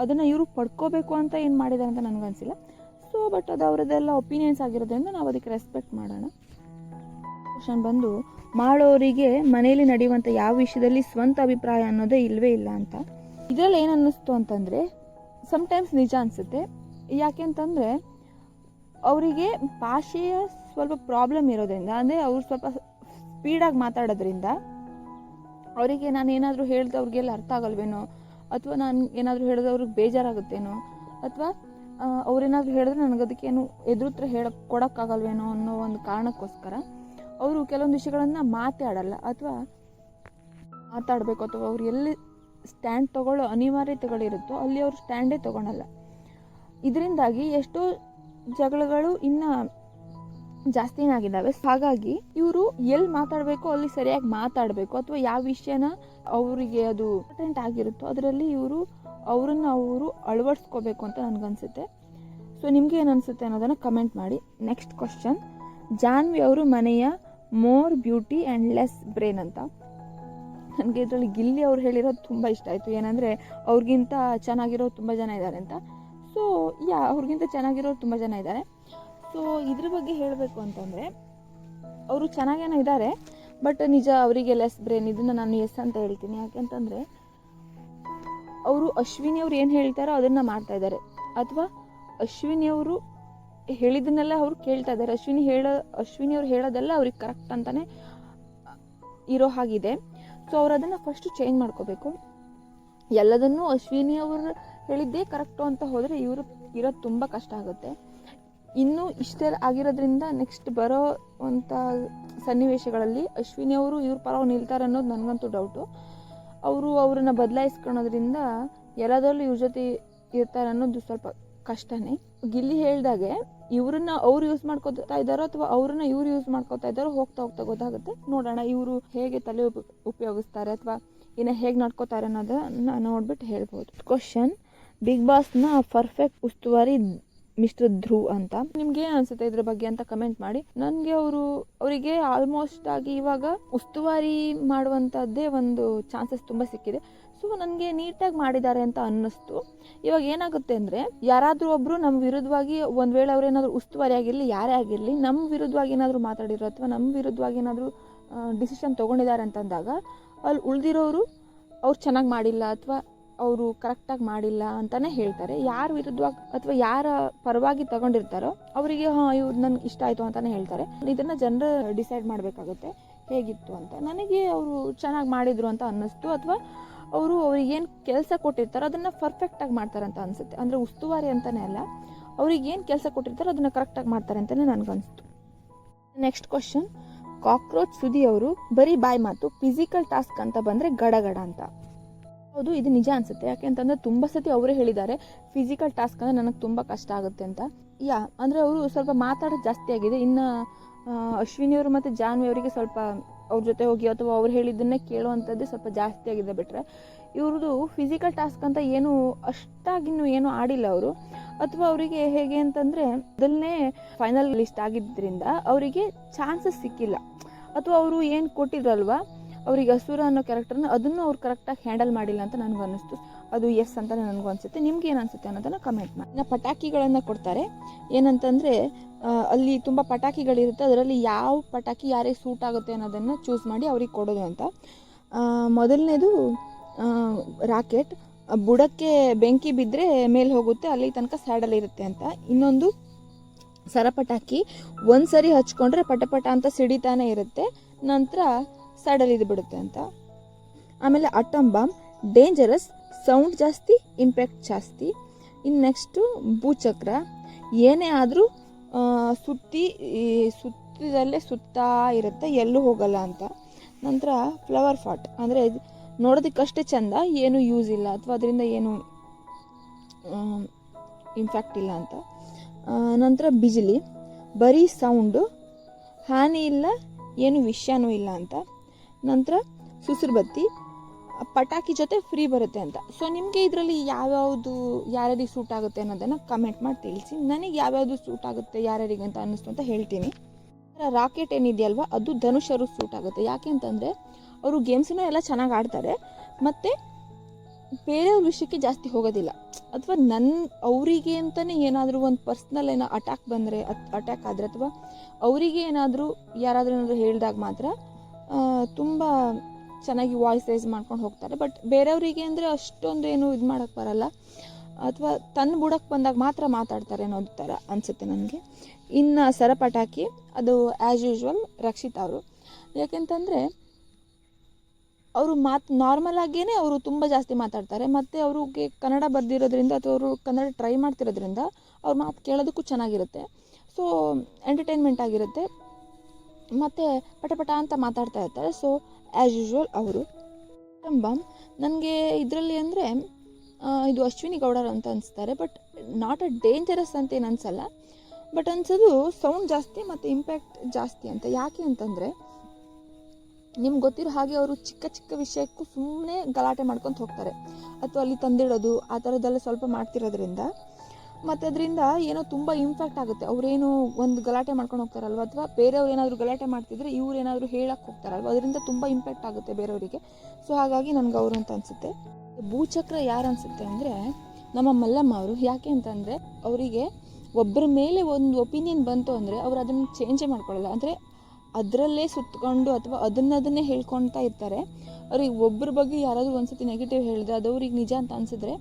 S1: ಅದನ್ನು ಇವರು ಪಡ್ಕೋಬೇಕು ಅಂತ ಏನು ಮಾಡಿದ್ದಾರೆ ಅಂತ ನನಗನ್ಸಿಲ್ಲ ಸೊ ಬಟ್ ಅದು ಅವರದೆಲ್ಲ ಒಪಿನಿಯನ್ಸ್ ಆಗಿರೋದ್ರಿಂದ ನಾವು ಅದಕ್ಕೆ ರೆಸ್ಪೆಕ್ಟ್ ಮಾಡೋಣ. ಕ್ವಶನ್ ಬಂದು, ಮಾಡೋರಿಗೆ ಮನೆಯಲ್ಲಿ ನಡೆಯುವಂಥ ಯಾವ ವಿಷಯದಲ್ಲಿ ಸ್ವಂತ ಅಭಿಪ್ರಾಯ ಅನ್ನೋದೇ ಇಲ್ಲವೇ ಇಲ್ಲ ಅಂತ. ಇದರಲ್ಲಿ ಏನು ಅನ್ನಿಸ್ತು ಅಂತಂದರೆ ಸಮಟೈಮ್ಸ್ ನಿಜ ಅನಿಸುತ್ತೆ. ಯಾಕೆ ಅಂತಂದರೆ, ಅವರಿಗೆ ಭಾಷೆಯ ಸ್ವಲ್ಪ ಪ್ರಾಬ್ಲಮ್ ಇರೋದ್ರಿಂದ, ಅಂದರೆ ಅವ್ರು ಸ್ವಲ್ಪ ಸ್ಪೀಡಾಗಿ ಮಾತಾಡೋದ್ರಿಂದ ಅವರಿಗೆ ನಾನು ಏನಾದರೂ ಹೇಳ್ದೆ ಅವ್ರಿಗೆಲ್ಲ ಅರ್ಥ ಆಗಲ್ವೇನೋ, ಅಥವಾ ನಾನು ಏನಾದರೂ ಹೇಳಿದ್ರೆ ಅವ್ರಿಗೆ ಬೇಜಾರಾಗುತ್ತೇನೋ, ಅಥವಾ ಅವ್ರೇನಾದರೂ ಹೇಳಿದ್ರೆ ನನಗೆ ಅದಕ್ಕೇನು ಎದುರುತ್ತರ ಹೇಳಕ್ಕೆ ಕೊಡೋಕ್ಕಾಗಲ್ವೇನೋ ಅನ್ನೋ ಒಂದು ಕಾರಣಕ್ಕೋಸ್ಕರ ಅವರು ಕೆಲವೊಂದು ವಿಷಯಗಳನ್ನು ಮಾತಾಡಲ್ಲ, ಅಥವಾ ಮಾತಾಡಬೇಕು, ಅಥವಾ ಅವ್ರು ಎಲ್ಲಿ ಸ್ಟ್ಯಾಂಡ್ ತಗೊಳ್ಳೋ ಅನಿವಾರ್ಯತೆಗಳಿರುತ್ತೋ ಅಲ್ಲಿ ಅವರು ಸ್ಟ್ಯಾಂಡೇ ತೊಗೊಳಲ್ಲ. ಇದರಿಂದಾಗಿ ಎಷ್ಟೋ ಜಗಳಗಳು ಇನ್ನು ಜಾಸ್ತಿನೇ ಆಗಿದ್ದಾವೆ ಹಾಗಾಗಿ ಇವರು ಎಲ್ಲಿ ಮಾತಾಡಬೇಕು ಅಲ್ಲಿ ಸರಿಯಾಗಿ ಮಾತಾಡಬೇಕು. ಅಥವಾ ಯಾವ ವಿಷಯನ ಅವರಿಗೆ ಅದು ಇಂಪಾರ್ಟೆಂಟ್ ಆಗಿರುತ್ತೋ ಅದರಲ್ಲಿ ಇವರು ಅವ್ರನ್ನ ಅವರು ಅಳವಡಿಸ್ಕೋಬೇಕು ಅಂತ ನನಗನ್ಸುತ್ತೆ. ಸೊ ನಿಮಗೆ ಏನು ಅನಿಸುತ್ತೆ ಅನ್ನೋದನ್ನು ಕಮೆಂಟ್ ಮಾಡಿ. ನೆಕ್ಸ್ಟ್ ಕ್ವಶನ್ ಜಾನ್ವಿ ಅವರು ಮನೆಯ more beauty and less brain ಅಂತ. ನನಗೆ ಇದರಲ್ಲಿ ಗಿಲ್ಲಿ ಅವ್ರು ಹೇಳಿರೋದು ತುಂಬ ಇಷ್ಟ ಆಯಿತು. ಏನಂದರೆ ಅವ್ರಿಗಿಂತ ಚೆನ್ನಾಗಿರೋರು ತುಂಬ ಜನ ಇದ್ದಾರೆ ಅಂತ. ಸೊ ಯಾ, ಅವ್ರಿಗಿಂತ ಚೆನ್ನಾಗಿರೋರು ತುಂಬ ಜನ ಇದ್ದಾರೆ ಸೊ ಇದ್ರ ಬಗ್ಗೆ ಹೇಳಬೇಕು ಅಂತಂದರೆ, ಅವರು ಚೆನ್ನಾಗೇನೋ ಇದ್ದಾರೆ ಬಟ್ ನಿಜ ಅವರಿಗೆ ಲೆಸ್ ಬ್ರೇನ್ ಇದನ್ನು ನಾನು ಎಸ್ ಅಂತ ಹೇಳ್ತೀನಿ. ಯಾಕೆಂತಂದರೆ ಅವರು ಅಶ್ವಿನಿ ಅವ್ರು ಏನು ಹೇಳ್ತಾರೋ ಅದನ್ನು ಮಾಡ್ತಾ ಇದ್ದಾರೆ ಅಥವಾ ಅಶ್ವಿನಿ ಅವರು ಹೇಳಿದ್ದನ್ನೆಲ್ಲ ಅವರು ಕೇಳ್ತಾ ಇದ್ದಾರೆ ಅಶ್ವಿನಿ ಹೇಳೋ, ಅಶ್ವಿನಿ ಅವ್ರು ಹೇಳೋದೆಲ್ಲ ಅವ್ರಿಗೆ ಕರೆಕ್ಟ್ ಅಂತಲೇ ಇರೋ ಹಾಗಿದೆ. ಸೊ ಅವ್ರು ಅದನ್ನು ಫಸ್ಟು ಚೇಂಜ್ ಮಾಡ್ಕೋಬೇಕು. ಎಲ್ಲದನ್ನೂ ಅಶ್ವಿನಿ ಅವರು ಹೇಳಿದ್ದೇ ಕರೆಕ್ಟು ಅಂತ ಹೋದರೆ ಇವರು, ಇರೋದು ತುಂಬ ಕಷ್ಟ ಆಗುತ್ತೆ. ಇನ್ನೂ ಇಷ್ಟೇ ಆಗಿರೋದ್ರಿಂದ ನೆಕ್ಸ್ಟ್ ಬರೋ ಅಂಥ ಸನ್ನಿವೇಶಗಳಲ್ಲಿ ಅಶ್ವಿನಿ ಅವರು ಇವ್ರ ಪರವಾಗಿ ನಿಲ್ತಾರೆ ಅನ್ನೋದು ನನಗಂತೂ ಡೌಟು ಅವರು ಅವರನ್ನು ಬದಲಾಯಿಸ್ಕೊಳೋದ್ರಿಂದ ಎಲ್ಲದರಲ್ಲೂ ಇವ್ರ ಜೊತೆ ಇರ್ತಾರೆ ಅನ್ನೋದು ಸ್ವಲ್ಪ ಕಷ್ಟನೇ. ಗಿಲ್ಲಿ ಹೇಳಿದಾಗೆ ಇವ್ರನ್ನ ಅವ್ರು ಯೂಸ್ ಮಾಡ್ಕೋತಾ ಇದ್ದಾರೋ ಅಥವಾ ಅವ್ರನ್ನ ಇವ್ರು ಯೂಸ್ ಮಾಡ್ಕೋತಾ ಇದ್ದಾರೋ ಹೋಗ್ತಾ ಹೋಗ್ತಾ ಗೊತ್ತಾಗುತ್ತೆ. ನೋಡೋಣ ಇವರು ಹೇಗೆ ತಲೆ ಉಪ, ಉಪಯೋಗಿಸ್ತಾರೆ ಅಥವಾ ಇನ್ನು ಹೇಗೆ ನಡ್ಕೋತಾರೆ ಅನ್ನೋದನ್ನ ನೋಡ್ಬಿಟ್ಟು ಹೇಳ್ಬೋದು. ಕ್ವಶನ್ ಬಿಗ್ ಬಾಸ್ನ ಪರ್ಫೆಕ್ಟ್ ಉಸ್ತುವಾರಿ ಮಿಸ್ಟರ್ ಧ್ರುವ್ ಅಂತ. ನಿಮ್ಗೆ ಏನ್ ಅನ್ಸುತ್ತೆ ಇದ್ರ ಬಗ್ಗೆ ಅಂತ ಕಮೆಂಟ್ ಮಾಡಿ. ನನಗೆ ಅವರು, ಅವರಿಗೆ ಆಲ್ಮೋಸ್ಟ್ ಆಗಿ ಇವಾಗ ಉಸ್ತುವಾರಿ ಮಾಡುವಂತದ್ದೇ ಒಂದು ಚಾನ್ಸಸ್ ತುಂಬಾ ಸಿಕ್ಕಿದೆ. ಸೊ ನನಗೆ ನೀಟಾಗಿ ಮಾಡಿದ್ದಾರೆ ಅಂತ ಅನ್ನಿಸ್ತು. ಇವಾಗ ಏನಾಗುತ್ತೆ ಅಂದರೆ, ಯಾರಾದರೂ ಒಬ್ಬರು ನಮ್ಮ ವಿರುದ್ಧವಾಗಿ ಒಂದು ವೇಳೆ ಅವ್ರು ಏನಾದರೂ ಉಸ್ತುವಾರಿ ಆಗಿರಲಿ, ಯಾರೇ ಆಗಿರಲಿ ನಮ್ಮ ವಿರುದ್ಧವಾಗಿ ಏನಾದರೂ ಮಾತಾಡಿರೋ ಅಥವಾ ನಮ್ಮ ವಿರುದ್ಧವಾಗಿ ಏನಾದರೂ ಡಿಸಿಷನ್ ತಗೊಂಡಿದ್ದಾರೆ ಅಂತಂದಾಗ, ಅಲ್ಲಿ ಉಳಿದಿರೋರು ಅವ್ರು ಚೆನ್ನಾಗಿ ಮಾಡಿಲ್ಲ ಅಥವಾ ಅವರು ಕರೆಕ್ಟಾಗಿ ಮಾಡಿಲ್ಲ ಅಂತಲೇ ಹೇಳ್ತಾರೆ. ಯಾರ ವಿರುದ್ಧವಾಗಿ ಅಥವಾ ಯಾರ ಪರವಾಗಿ ತಗೊಂಡಿರ್ತಾರೋ ಅವರಿಗೆ, ಹಾಂ, ಇವ್ರು ನನ್ಗೆ ಇಷ್ಟ ಆಯಿತು ಅಂತಲೇ ಹೇಳ್ತಾರೆ. ಇದನ್ನು ಜನರು ಡಿಸೈಡ್ ಮಾಡಬೇಕಾಗುತ್ತೆ. ಹೇಗಿತ್ತು ಅಂತ. ನನಗೆ ಅವರು ಚೆನ್ನಾಗಿ ಮಾಡಿದರು ಅಂತ ಅನ್ನಿಸ್ತು. ಅಥವಾ ಅವರು ಅವ್ರಿಗೆ ಏನು ಕೆಲಸ ಕೊಟ್ಟಿರ್ತಾರೋ ಅದನ್ನು ಪರ್ಫೆಕ್ಟಾಗಿ ಮಾಡ್ತಾರೆ ಅಂತ ಅನಿಸುತ್ತೆ. ಅಂದರೆ ಉಸ್ತುವಾರಿ ಅಂತಲೇ ಅಲ್ಲ, ಅವ್ರಿಗೆ ಏನು ಕೆಲಸ ಕೊಟ್ಟಿರ್ತಾರೋ ಅದನ್ನು ಕರೆಕ್ಟಾಗಿ ಮಾಡ್ತಾರೆ ಅಂತಲೇ ನನಗನ್ನಿಸ್ತು ನೆಕ್ಸ್ಟ್ ಕ್ವಶನ್ ಕಾಕ್ರೋಚ್ ಸುದಿ ಅವರು, ಬರೀ ಬಾಯ್ ಮಾತು ಫಿಸಿಕಲ್ ಟಾಸ್ಕ್ ಅಂತ ಬಂದರೆ ಗಡಗಡ ಅಂತ. ಹೌದು ಇದು ನಿಜ ಅನ್ಸುತ್ತೆ. ಯಾಕೆಂತಂದ್ರೆ ತುಂಬ ಸತಿ ಅವರೇ ಹೇಳಿದ್ದಾರೆ ಫಿಸಿಕಲ್ ಟಾಸ್ಕ್ ಅಂದರೆ ನನಗೆ ತುಂಬ ಕಷ್ಟ ಆಗುತ್ತೆ ಅಂತ. ಯಾ, ಅಂದರೆ ಅವರು ಸ್ವಲ್ಪ ಮಾತಾಡೋದು ಜಾಸ್ತಿ ಆಗಿದೆ. ಇನ್ನು ಅಶ್ವಿನಿ ಅಶ್ವಿನಿಯವರು ಮತ್ತು ಜಾನ್ವಿ ಅವರಿಗೆ ಸ್ವಲ್ಪ ಅವ್ರ ಜೊತೆ ಹೋಗಿ ಅಥವಾ ಅವ್ರು ಹೇಳಿದ್ದನ್ನೇ ಕೇಳುವಂಥದ್ದೇ ಸ್ವಲ್ಪ ಜಾಸ್ತಿ ಆಗಿದೆ ಬಿಟ್ಟರೆ ಇವ್ರದ್ದು ಫಿಸಿಕಲ್ ಟಾಸ್ಕ್ ಅಂತ ಏನು ಅಷ್ಟಾಗಿನ್ನೂ ಏನು ಆಡಿಲ್ಲ ಅವರು. ಅಥವಾ ಅವರಿಗೆ ಹೇಗೆ ಅಂತಂದರೆ, ಮೊದಲನೇ ಫೈನಲ್ ಲಿಸ್ಟ್ ಆಗಿದ್ದರಿಂದ ಅವರಿಗೆ ಚಾನ್ಸಸ್ ಸಿಕ್ಕಿಲ್ಲ. ಅಥವಾ ಅವರು ಏನು ಕೊಟ್ಟಿದ್ರಲ್ವ ಅವರಿಗೆ ಅಸುರ ಅನ್ನೋ ಕ್ಯಾರೆಕ್ಟರ್ನ ಅದನ್ನು ಅವ್ರು ಕರೆಕ್ಟಾಗಿ ಹ್ಯಾಂಡಲ್ ಮಾಡಿಲ್ಲ ಅಂತ ನನಗೆ ಅನ್ನಿಸ್ತು. ಅದು ಎಸ್ ಅಂತ ನನಗೂ ಅನಿಸುತ್ತೆ. ನಿಮ್ಗೆ ಏನು ಅನಿಸುತ್ತೆ ಅನ್ನೋದನ್ನು ಕಮೆಂಟ್ ಮಾಡಿ. ಇನ್ನು ಪಟಾಕಿಗಳನ್ನು ಕೊಡ್ತಾರೆ. ಏನಂತಂದರೆ ಅಲ್ಲಿ ತುಂಬ ಪಟಾಕಿಗಳಿರುತ್ತೆ. ಅದರಲ್ಲಿ ಯಾವ ಪಟಾಕಿ ಯಾರಿಗೆ ಸೂಟ್ ಆಗುತ್ತೆ ಅನ್ನೋದನ್ನು ಚೂಸ್ ಮಾಡಿ ಅವ್ರಿಗೆ ಕೊಡೋದು ಅಂತ. ಮೊದಲನೇದು ರಾಕೆಟ್ ಬುಡಕ್ಕೆ ಬೆಂಕಿ ಬಿದ್ದರೆ ಮೇಲೆ ಹೋಗುತ್ತೆ, ಅಲ್ಲಿ ತನಕ ಸ್ಯಾಡಲ್ ಇರುತ್ತೆ ಅಂತ. ಇನ್ನೊಂದು, ಸರಪಟಾಕಿ. ಒಂದು ಸರಿ ಹಚ್ಕೊಂಡ್ರೆ ಪಟಪಟ ಅಂತ ಸಿಡಿತಾನೆ ಇರುತ್ತೆ. ನಂತರ ಸ್ಯಾಡಲ್ ಇದು ಬಿಡುತ್ತೆ ಅಂತ. ಆಮೇಲೆ ಅಟಮ್ ಬಾಂಬ್ ಡೇಂಜರಸ್ ಸೌಂಡ್ ಜಾಸ್ತಿ ಇಂಪ್ಯಾಕ್ಟ್ ಜಾಸ್ತಿ. ಇನ್ನು ನೆಕ್ಸ್ಟು ಭೂಚಕ್ರ. ಏನೇ ಆದರೂ ಸುತ್ತಿ ಸುತ್ತದಲ್ಲೇ ಸುತ್ತಿದಲ್ಲೇ ಸುತ್ತಾ ಇರುತ್ತೆ, ಎಲ್ಲೂ ಹೋಗಲ್ಲ ಅಂತ. ನಂತರ ಫ್ಲವರ್ ಫಾಟ್ ಅಂದರೆ ನೋಡೋದಕ್ಕಷ್ಟೇ ಚಂದ, ಏನು ಯೂಸ್ ಇಲ್ಲ. ಅಥವಾ ಅದರಿಂದ ಏನು ಇಂಪ್ಯಾಕ್ಟ್ ಇಲ್ಲ ಅಂತ. ನಂತರ ಬಿಜಿಲಿ. ಬರೀ ಸೌಂಡು ಹಾನಿ ಇಲ್ಲ, ಏನು ವಿಷಯನೂ ಇಲ್ಲ ಅಂತ. ನಂತರ ಸುಸುರು ಬತ್ತಿ ಪಟಾಕಿ ಜೊತೆ ಫ್ರೀ ಬರುತ್ತೆ ಅಂತ. ಸೊ ನಿಮಗೆ ಇದರಲ್ಲಿ ಯಾವ್ಯಾವುದು, ಯಾರ್ಯಾರಿಗೆ ಸೂಟ್ ಆಗುತ್ತೆ ಅನ್ನೋದನ್ನು ಕಮೆಂಟ್ ಮಾಡಿ ತಿಳಿಸಿ. ನನಗೆ ಯಾವ್ಯಾವುದು ಸೂಟ್ ಆಗುತ್ತೆ, ಯಾರ್ಯಾರಿಗೆ ಅಂತ ಅನ್ನಿಸ್ತು ಅಂತ ಹೇಳ್ತೀನಿ. ರಾಕೆಟ್ ಏನಿದೆಯಲ್ವ, ಅದು ಧನುಷರು ಸೂಟ್ ಆಗುತ್ತೆ. ಯಾಕೆ ಅಂತಂದರೆ, ಅವರು ಗೇಮ್ಸನ್ನು ಎಲ್ಲ ಚೆನ್ನಾಗಿ ಆಡ್ತಾರೆ, ಮತ್ತು ಬೇರೆಯವ್ರ ವಿಷಯಕ್ಕೆ ಜಾಸ್ತಿ ಹೋಗೋದಿಲ್ಲ. ಅಥವಾ ನನ್ನ ಅವರಿಗೆ ಅಂತಲೇ ಏನಾದರೂ ಒಂದು ಪರ್ಸ್ನಲ್ ಏನೋ ಅಟ್ಯಾಕ್ ಬಂದರೆ ಅಟ್ಯಾಕ್ ಆದರೆ, ಅಥವಾ ಅವರಿಗೆ ಏನಾದರೂ ಯಾರಾದರೂ ಏನಾದರೂ ಹೇಳಿದಾಗ ಮಾತ್ರ ತುಂಬ ಚೆನ್ನಾಗಿ ವಾಯ್ಸ್ ರೈಸ್ ಮಾಡ್ಕೊಂಡು ಹೋಗ್ತಾರೆ. ಬಟ್ ಬೇರೆಯವರಿಗೆ ಅಂದರೆ ಅಷ್ಟೊಂದು ಏನು ಇದು ಮಾಡೋಕ್ಕೆ ಬರಲ್ಲ. ಅಥವಾ ತನ್ನ ಬುಡಕ್ಕೆ ಬಂದಾಗ ಮಾತ್ರ ಮಾತಾಡ್ತಾರೆ ಅನ್ನೋದು ಥರ ಅನಿಸುತ್ತೆ ನನಗೆ. ಇನ್ನು ಸರಪಟಾಕಿ ಅದು ಆ್ಯಸ್ ಯೂಶ್ವಲ್ ರಕ್ಷಿತ್ ಅವರು. ಯಾಕೆಂತಂದರೆ ಅವರು ಮಾತು ನಾರ್ಮಲ್ ಆಗಿಯೇ ಅವರು ತುಂಬ ಜಾಸ್ತಿ ಮಾತಾಡ್ತಾರೆ. ಮತ್ತು ಅವ್ರಿಗೆ ಕನ್ನಡ ಬರ್ದಿರೋದ್ರಿಂದ ಅಥವಾ ಅವರು ಕನ್ನಡ ಟ್ರೈ ಮಾಡ್ತಿರೋದ್ರಿಂದ ಅವ್ರ ಮಾತು ಕೇಳೋದಕ್ಕೂ ಚೆನ್ನಾಗಿರುತ್ತೆ. ಸೊ ಎಂಟರ್ಟೈನ್ಮೆಂಟ್ ಆಗಿರುತ್ತೆ. ಮತ್ತು ಪಟ ಪಟ ಅಂತ ಮಾತಾಡ್ತಾ ಇರ್ತಾರೆ. ಸೊ ಆ್ಯಸ್ ಯೂಶ್ವಲ್ ಅವರು ತುಂಬ ನನಗೆ ಇದರಲ್ಲಿ ಅಂದರೆ ಇದು ಅಶ್ವಿನಿ ಗೌಡರು ಅಂತ ಅನಿಸ್ತಾರೆ ಬಟ್ ನಾಟ್ ಅ ಡೇಂಜರಸ್ ಅಂತ ಏನು ಅನಿಸಲ್ಲ. ಬಟ್ ಅನ್ಸೋದು ಸೌಂಡ್ ಜಾಸ್ತಿ ಮತ್ತು ಇಂಪ್ಯಾಕ್ಟ್ ಜಾಸ್ತಿ ಅಂತ. ಯಾಕೆ ಅಂತಂದರೆ, ನಿಮ್ಗೆ ಗೊತ್ತಿರೋ ಹಾಗೆ ಅವರು ಚಿಕ್ಕ ಚಿಕ್ಕ ವಿಷಯಕ್ಕೂ ಸುಮ್ಮನೆ ಗಲಾಟೆ ಮಾಡ್ಕೊತ ಹೋಗ್ತಾರೆ. ಅಥವಾ ಅಲ್ಲಿ ತಂದಿಡೋದು, ಆ ಥರದ್ದೆಲ್ಲ ಸ್ವಲ್ಪ ಮಾಡ್ತಿರೋದ್ರಿಂದ. ಮತ್ತು ಅದರಿಂದ ಏನೋ ತುಂಬ ಇಂಪ್ಯಾಕ್ಟ್ ಆಗುತ್ತೆ. ಅವರೇನು ಒಂದು ಗಲಾಟೆ ಮಾಡ್ಕೊಂಡು ಹೋಗ್ತಾರಲ್ವ? ಅಥವಾ ಬೇರೆಯವ್ರು ಏನಾದರೂ ಗಲಾಟೆ ಮಾಡ್ತಿದ್ರೆ ಇವ್ರು ಏನಾದರೂ ಹೇಳಕ್ಕೆ ಹೋಗ್ತಾರಲ್ವ? ಅದರಿಂದ ತುಂಬ ಇಂಪ್ಯಾಕ್ಟ್ ಆಗುತ್ತೆ ಬೇರೆಯವರಿಗೆ. ಸೊ ಹಾಗಾಗಿ ನನಗೆ ಅವರು ಅಂತ ಅನಿಸುತ್ತೆ. ಭೂಚಕ್ರ ಯಾರು ಅನಿಸುತ್ತೆ ಅಂದರೆ, ನಮ್ಮ ಮಲ್ಲಮ್ಮ ಅವರು. ಯಾಕೆ ಅಂತಂದರೆ ಅವರಿಗೆ ಒಬ್ಬರ ಮೇಲೆ ಒಂದು ಒಪಿನಿಯನ್ ಬಂತು ಅಂದರೆ ಅವರು ಅದನ್ನು ಚೇಂಜೇ ಮಾಡ್ಕೊಳ್ಳಲ್ಲ. ಅಂದರೆ ಅದರಲ್ಲೇ ಸುತ್ತಕೊಂಡು ಅಥವಾ ಅದನ್ನದನ್ನೇ ಹೇಳ್ಕೊಳ್ತಾ ಇರ್ತಾರೆ. ಅವ್ರಿಗೆ ಒಬ್ಬರ ಬಗ್ಗೆ ಯಾರಾದರೂ ಒಂದು ಸತಿ ನೆಗೆಟಿವ್ ಹೇಳಿದ್ರೆ ಅದು ಅವ್ರಿಗೆ ನಿಜ ಅಂತ ಅನಿಸಿದ್ರೆ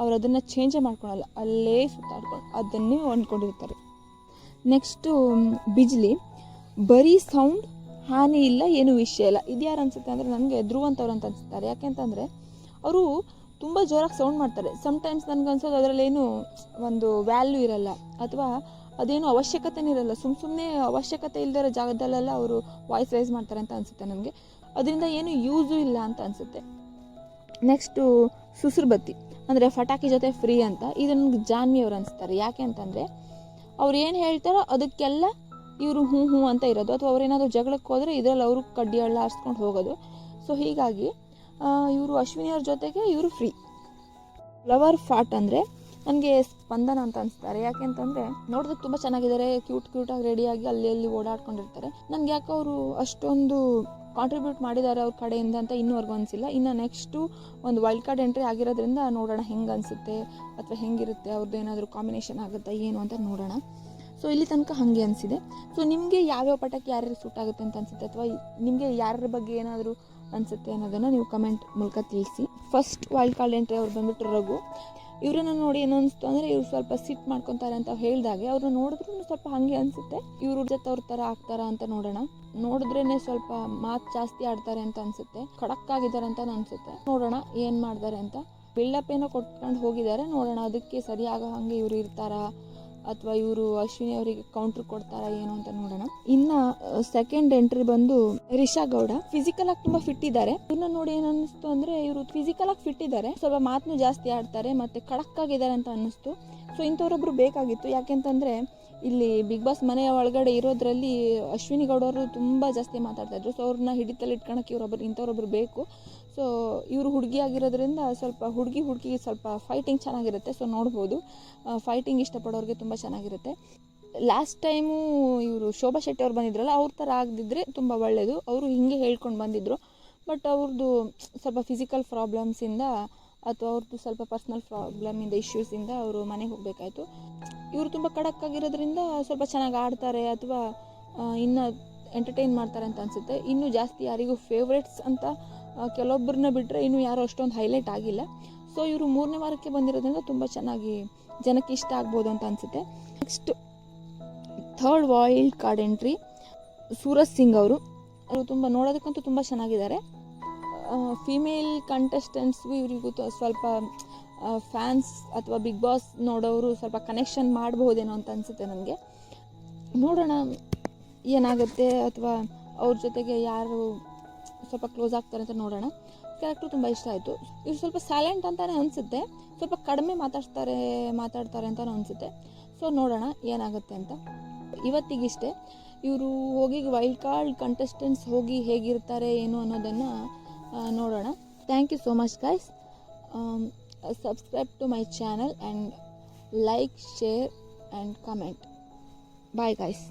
S1: ಅವ್ರು ಅದನ್ನು ಚೇಂಜೇ ಮಾಡ್ಕೊಳಲ್ಲ, ಅಲ್ಲೇ ಸುತ್ತಾಡ್ಕೊಂಡು ಅದನ್ನೇ ಅಂದ್ಕೊಂಡಿರ್ತಾರೆ ನೆಕ್ಸ್ಟು ಬಿಜ್ಲಿ. ಬರೀ ಸೌಂಡ್ ಹಾನಿ ಇಲ್ಲ, ಏನು ವಿಷಯ ಇಲ್ಲ. ಇದು ಯಾರು ಅನಿಸುತ್ತೆ ಅಂದರೆ ನನಗೆ ಧ್ರುವ ಅಂತವ್ರು ಅಂತ ಅನಿಸ್ತಾರೆ. ಯಾಕೆಂತಂದರೆ ಅವರು ತುಂಬ ಜೋರಾಗಿ ಸೌಂಡ್ ಮಾಡ್ತಾರೆ. ಸಮ್ಟೈಮ್ಸ್ ನನಗೆ ಅನ್ಸೋದು ಅದರಲ್ಲೇನು ಒಂದು ವ್ಯಾಲ್ಯೂ ಇರಲ್ಲ, ಅಥವಾ ಅದೇನು ಅವಶ್ಯಕತೆನೇ ಇರಲ್ಲ. ಸುಮ್ಮ ಸುಮ್ಮನೆ ಅವಶ್ಯಕತೆ ಇಲ್ಲದಿರೋ ಜಾಗದಲ್ಲೆಲ್ಲ ಅವರು ವಾಯ್ಸ್ ರೈಸ್ ಮಾಡ್ತಾರೆ ಅಂತ ಅನಿಸುತ್ತೆ ನನಗೆ. ಅದರಿಂದ ಏನು ಯೂಸು ಇಲ್ಲ ಅಂತ ಅನಿಸುತ್ತೆ. ನೆಕ್ಸ್ಟು ಸುಸುರು ಬತ್ತಿ ಅಂದರೆ ಪಟಾಕಿ ಜೊತೆ ಫ್ರೀ ಅಂತ. ಇದು ನನಗೆ ಜಾನ್ವಿ ಅವ್ರು ಅನಿಸ್ತಾರೆ. ಯಾಕೆ ಅಂತಂದರೆ ಅವ್ರು ಏನು ಹೇಳ್ತಾರೋ ಅದಕ್ಕೆಲ್ಲ ಇವರು ಹ್ಞೂ ಹ್ಞೂ ಅಂತ ಇರೋದು. ಅಥವಾ ಅವ್ರೇನಾದರೂ ಜಗಳಕ್ಕೆ ಹೋದರೆ ಇದರಲ್ಲಿ ಅವರು ಕಡ್ಡಿ ಹಳ್ಳ ಆರಿಸ್ಕೊಂಡು ಹೋಗೋದು. ಸೊ ಹೀಗಾಗಿ ಇವರು ಅಶ್ವಿನಿಯವ್ರ ಜೊತೆಗೆ ಇವರು ಫ್ರೀ ಫ್ಲವರ್ ಫಾಟ್ ಅಂದರೆ ನನಗೆ ಸ್ಪಂದನ ಅಂತ ಅನಿಸ್ತಾರೆ. ಯಾಕೆ ಅಂತಂದರೆ ನೋಡಿದ್ರೆ ತುಂಬ ಚೆನ್ನಾಗಿದ್ದಾರೆ. ಕ್ಯೂಟ್ ಕ್ಯೂಟಾಗಿ ರೆಡಿಯಾಗಿ ಅಲ್ಲಿ ಅಲ್ಲಿ ಓಡಾಡ್ಕೊಂಡಿರ್ತಾರೆ. ನನಗೆ ಯಾಕೆ ಅವರು ಅಷ್ಟೊಂದು ಕಾಂಟ್ರಿಬ್ಯೂಟ್ ಮಾಡಿದ್ದಾರೆ ಅವ್ರ ಕಡೆಯಿಂದ ಅಂತ ಇನ್ನೂವರೆಗೂ ಅನಿಸಿಲ್ಲ. ಇನ್ನು ನೆಕ್ಸ್ಟು ಒಂದು ವೈಲ್ಡ್ ಕಾರ್ಡ್ ಎಂಟ್ರಿ ಆಗಿರೋದ್ರಿಂದ ನೋಡೋಣ ಹೆಂಗೆ ಅನಿಸುತ್ತೆ ಅಥವಾ ಹೆಂಗಿರುತ್ತೆ ಅವ್ರದ್ದು ಏನಾದರೂ ಕಾಂಬಿನೇಷನ್ ಆಗುತ್ತಾ ಏನು ಅಂತ ನೋಡೋಣ. ಸೊ ಇಲ್ಲಿ ತನಕ ಹಾಗೆ ಅನಿಸಿದೆ. ಸೊ ನಿಮಗೆ ಯಾವ್ಯಾವ ಪಟಕ್ಕೆ ಯಾರ್ಯಾರು ಸೂಟ್ ಆಗುತ್ತೆ ಅಂತ ಅನಿಸುತ್ತೆ ಅಥವಾ ನಿಮಗೆ ಯಾರ ಬಗ್ಗೆ ಏನಾದರೂ ಅನಿಸುತ್ತೆ ಅನ್ನೋದನ್ನು ನೀವು ಕಮೆಂಟ್ ಮೂಲಕ ತಿಳಿಸಿ. ಫಸ್ಟ್ ವೈಲ್ಡ್ ಕಾರ್ಡ್ ಎಂಟ್ರಿ ಅವ್ರು ಬಂದುಬಿಟ್ಟು ರಘು. ಇವ್ರನ್ನ ನೋಡಿ ಏನು ಅನಿಸ್ತು ಅಂದರೆ ಇವ್ರು ಸ್ವಲ್ಪ ಸಿಟ್ ಮಾಡ್ಕೊತಾರೆ ಅಂತ ಹೇಳಿದಾಗೆ, ಅವ್ರನ್ನ ನೋಡಿದ್ರೂ ಸ್ವಲ್ಪ ಹಾಗೆ ಅನಿಸುತ್ತೆ. ಇವ್ರ ಜೊತೆ ಅವ್ರ ಥರ ಆಗ್ತಾರಾ ಅಂತ ನೋಡೋಣ. ನೋಡಿದ್ರೇನೆ ಸ್ವಲ್ಪ ಮಾತು ಜಾಸ್ತಿ ಆಡ್ತಾರೆ ಅಂತ ಅನಿಸುತ್ತೆ. ಖಡಕ್ ಆಗಿದ್ದಾರೆ ಅಂತ ಅನಿಸುತ್ತೆ. ನೋಡೋಣ ಏನು ಮಾಡ್ತಾರೆ ಅಂತ. ಬಿಲ್ಡಪ್ ಏನೋ ಕೊಟ್ಕೊಂಡು ಹೋಗಿದ್ದಾರೆ. ನೋಡೋಣ ಅದಕ್ಕೆ ಸರಿಯಾಗ ಹಾಗೆ ಇವ್ರು ಇರ್ತಾರಾ. ಅಥವಾ ಇವರು ಅಶ್ವಿನಿ ಅವರಿಗೆ ಕೌಂಟರ್ ಕೊಡ್ತಾರಾ ಏನು ಅಂತ ನೋಡೋಣ. ಇನ್ನ ಸೆಕೆಂಡ್ ಎಂಟ್ರಿ ಬಂದು ರಿಷಾ ಗೌಡ. ಫಿಸಿಕಲ್ ಆಗಿ ತುಂಬಾ ಫಿಟ್ ಇದ್ದಾರೆ ಇವ್ರನ್ನ ನೋಡಿ ಏನ್ ಅನ್ನಿಸ್ತು ಅಂದ್ರೆ ಇವರು ಫಿಸಿಕಲ್ ಆಗಿ ಫಿಟ್ ಇದ್ದಾರೆ ಸ್ವಲ್ಪ ಮಾತನ್ನು ಜಾಸ್ತಿ ಆಡ್ತಾರೆ, ಮತ್ತೆ ಖಡಕ್ ಆಗಿದ್ದಾರೆ ಅಂತ ಅನ್ನಿಸ್ತು. ಸೊ ಇಂಥವ್ರೊಬ್ರು ಬೇಕಾಗಿತ್ತು. ಯಾಕೆಂತಂದ್ರೆ ಇಲ್ಲಿ ಬಿಗ್ ಬಾಸ್ ಮನೆಯ ಒಳಗಡೆ ಇರೋದ್ರಲ್ಲಿ ಅಶ್ವಿನಿ ಗೌಡವರು ತುಂಬ ಜಾಸ್ತಿ ಮಾತಾಡ್ತಾ ಇದ್ರು. ಸೊ ಅವ್ರನ್ನ ಹಿಡಿತಲ್ಲಿ ಇಟ್ಕೊಳಕ್ಕೆ ಇವರೊಬ್ಬರು ಇಂಥವ್ರೊಬ್ರು ಬೇಕು. ಸೊ ಇವರು ಹುಡುಗಿ ಆಗಿರೋದ್ರಿಂದ ಸ್ವಲ್ಪ ಹುಡುಗಿ ಹುಡುಗಿ ಸ್ವಲ್ಪ ಫೈಟಿಂಗ್ ಚೆನ್ನಾಗಿರುತ್ತೆ. ಸೊ ನೋಡ್ಬೋದು. ಫೈಟಿಂಗ್ ಇಷ್ಟಪಡೋರಿಗೆ ತುಂಬ ಚೆನ್ನಾಗಿರುತ್ತೆ. ಲಾಸ್ಟ್ ಟೈಮು ಇವರು ಶೋಭಾ ಶೆಟ್ಟಿ ಅವ್ರು ಬಂದಿದ್ರಲ್ಲ, ಅವ್ರ ಥರ ಆಗದಿದ್ರೆ ತುಂಬ ಒಳ್ಳೆಯದು ಅವರು ಹಿಂಗೆ ಹೇಳ್ಕೊಂಡು ಬಂದಿದ್ದರು ಬಟ್ ಅವ್ರದ್ದು ಸ್ವಲ್ಪ ಫಿಸಿಕಲ್ ಪ್ರಾಬ್ಲಮ್ಸಿಂದ ಅಥವಾ ಅವ್ರದ್ದು ಸ್ವಲ್ಪ ಪರ್ಸ್ನಲ್ ಪ್ರಾಬ್ಲಮಿಂದ ಇಶ್ಯೂಸಿಂದ ಅವರು ಮನೆಗೆ ಹೋಗಬೇಕಾಯ್ತು. ಇವರು ತುಂಬ ಖಡಕ್ ಆಗಿರೋದ್ರಿಂದ ಸ್ವಲ್ಪ ಚೆನ್ನಾಗಿ ಆಡ್ತಾರೆ ಅಥವಾ ಇನ್ನು ಎಂಟರ್ಟೈನ್ ಮಾಡ್ತಾರೆ ಅಂತ ಅನಿಸುತ್ತೆ. ಇನ್ನೂ ಜಾಸ್ತಿ ಯಾರಿಗೂ ಫೇವ್ರೇಟ್ಸ್ ಅಂತ ಕೆಲವೊಬ್ಬರನ್ನ ಬಿಟ್ಟರೆ ಇನ್ನೂ ಯಾರು ಅಷ್ಟೊಂದು ಹೈಲೈಟ್ ಆಗಿಲ್ಲ. ಸೊ ಇವರು ಮೂರನೇ ವಾರಕ್ಕೆ ಬಂದಿರೋದ್ರಿಂದ ತುಂಬ ಚೆನ್ನಾಗಿ ಜನಕ್ಕೆ ಇಷ್ಟ ಆಗ್ಬೋದು ಅಂತ ಅನಿಸುತ್ತೆ. Next third wild card entry Suraj Singh ಅವರು. ಅವರು ತುಂಬ ನೋಡೋದಕ್ಕಂತೂ ತುಂಬ ಚೆನ್ನಾಗಿದ್ದಾರೆ. ಫಿಮೇಲ್ ಕಂಟೆಸ್ಟೆಂಟ್ಸ್ಗೂ ಇವರಿಗೂ ಸ್ವಲ್ಪ ಫ್ಯಾನ್ಸ್ ಅಥವಾ ಬಿಗ್ ಬಾಸ್ ನೋಡೋರು ಸ್ವಲ್ಪ ಕನೆಕ್ಷನ್ ಮಾಡ್ಬೋದೇನೋ ಅಂತ ಅನಿಸುತ್ತೆ ನನಗೆ. ನೋಡೋಣ ಏನಾಗುತ್ತೆ ಅಥವಾ ಅವ್ರ ಜೊತೆಗೆ ಯಾರು ಸ್ವಲ್ಪ ಕ್ಲೋಸ್ ಆಗ್ತಾರೆ ಅಂತ ನೋಡೋಣ. ಕ್ಯಾರೆಕ್ಟ್ರು ತುಂಬ ಇಷ್ಟ ಆಯಿತು. ಇವ್ರು ಸ್ವಲ್ಪ ಸೈಲೆಂಟ್ ಅಂತಲೇ ಅನಿಸುತ್ತೆ. ಸ್ವಲ್ಪ ಕಡಿಮೆ ಮಾತಾಡ್ತಾರೆ ಮಾತಾಡ್ತಾರೆ ಅಂತ ಅನಿಸುತ್ತೆ. ಸೊ ನೋಡೋಣ ಏನಾಗುತ್ತೆ ಅಂತ. ಇವತ್ತಿಗಿಷ್ಟೇ ಇವರು ಹೋಗಿ ವೈಲ್ಡ್ ಕಾರ್ಡ್ ಕಂಟೆಸ್ಟೆಂಟ್ಸ್ ಹೋಗಿ ಹೇಗಿರ್ತಾರೆ, ಏನು ಅನ್ನೋದನ್ನು ನೋಡೋಣ. Thank you so much guys subscribe to my channel and like share and comment bye guys